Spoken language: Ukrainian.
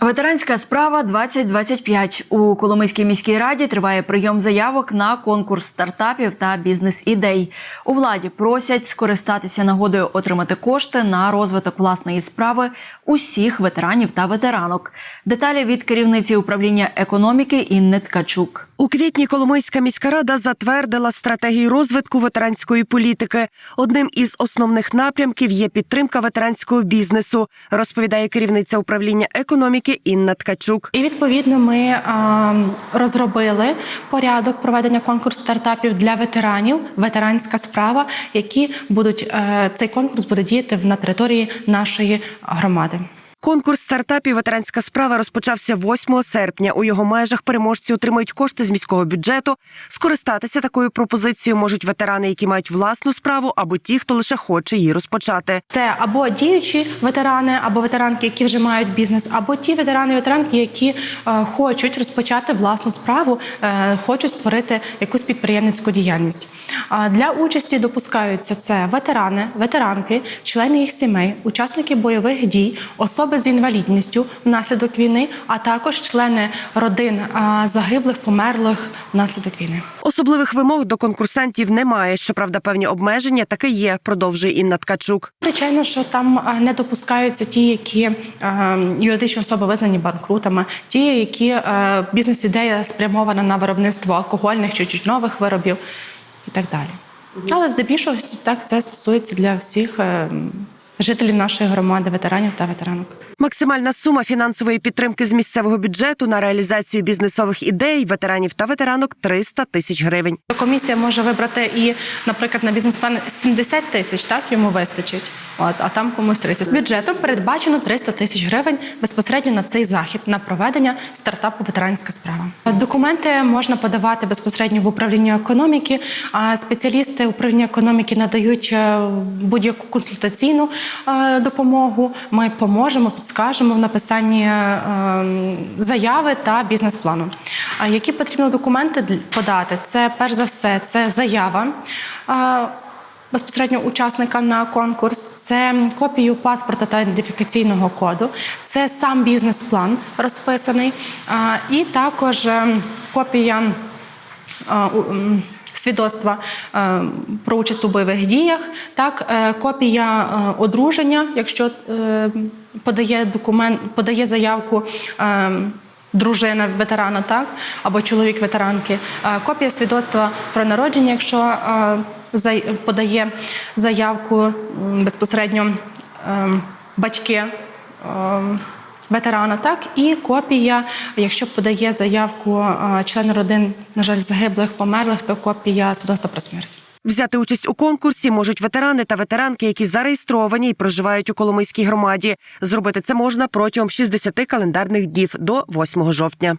Ветеранська справа 2025. У Коломийській міській раді триває прийом заявок на конкурс стартапів та бізнес-ідей. У владі просять скористатися нагодою отримати кошти на розвиток власної справи усіх ветеранів та ветеранок. Деталі від керівниці управління економіки Інни Ткачук. У квітні Коломийська міська рада затвердила стратегію розвитку ветеранської політики. Одним із основних напрямків є підтримка ветеранського бізнесу, розповідає керівниця управління економіки Інна Ткачук. І відповідно ми е, розробили порядок проведення конкурсу стартапів для ветеранів, ветеранська справа, які будуть е, цей конкурс буде діяти на території нашої громади. Конкурс стартапів ветеранська справа розпочався 8 серпня. У його межах переможці отримують кошти з міського бюджету. Скористатися такою пропозицією можуть ветерани, які мають власну справу, або ті, хто лише хоче її розпочати. Це або діючі ветерани, або ветеранки, які вже мають бізнес, або ті ветерани, ветеранки, які е, хочуть розпочати власну справу, е, хочуть створити якусь підприємницьку діяльність. А для участі допускаються це ветерани, ветеранки, члени їх сімей, учасники бойових дій, особи з інвалідністю внаслідок війни, а також члени родин загиблих, померлих внаслідок війни. Особливих вимог до конкурсантів немає. Щоправда, певні обмеження таки є. Продовжує Інна Ткачук. Звичайно, що там не допускаються ті, які юридичні особи визнані банкрутами, ті, які бізнес-ідея спрямована на виробництво алкогольних чи тютюнових виробів і так далі. Але здебільшого так це стосується для всіх е, жителів нашої громади, ветеранів та ветеранок. Максимальна сума фінансової підтримки з місцевого бюджету на реалізацію бізнесових ідей ветеранів та ветеранок 300 тисяч гривень. Комісія може вибрати і, наприклад, на бізнес-план 70 тисяч, так йому вистачить. От, а там комусь 30. Бюджетом передбачено 300 тисяч гривень безпосередньо на цей захід на проведення стартапу ветеранська справа. Документи можна подавати безпосередньо в управління економіки. А спеціалісти управління економіки надають е, будь-яку консультаційну е, допомогу. Ми поможемо, підскажемо в написанні е, заяви та бізнес-плану. Які потрібно документи подати? Це перш за все, це заява. Е, безпосередньо учасника на конкурс, це копію паспорта та ідентифікаційного коду, це сам бізнес-план розписаний, і також е, копія м, свідоцтва е, про участь у бойових діях, так, е, копія е, одруження, якщо е, подає документ, подає заявку. е, Дружина ветерана, так або чоловік ветеранки, Е, копія свідоцтва про народження, якщо е, подає заявку безпосередньо е, батьки е, ветерана, так і копія, якщо подає заявку е, член родин, на жаль, загиблих, померлих, то копія свідоцтва про смерть. Взяти участь у конкурсі можуть ветерани та ветеранки, які зареєстровані і проживають у Коломийській громаді. Зробити це можна протягом 60 календарних днів до 8 жовтня.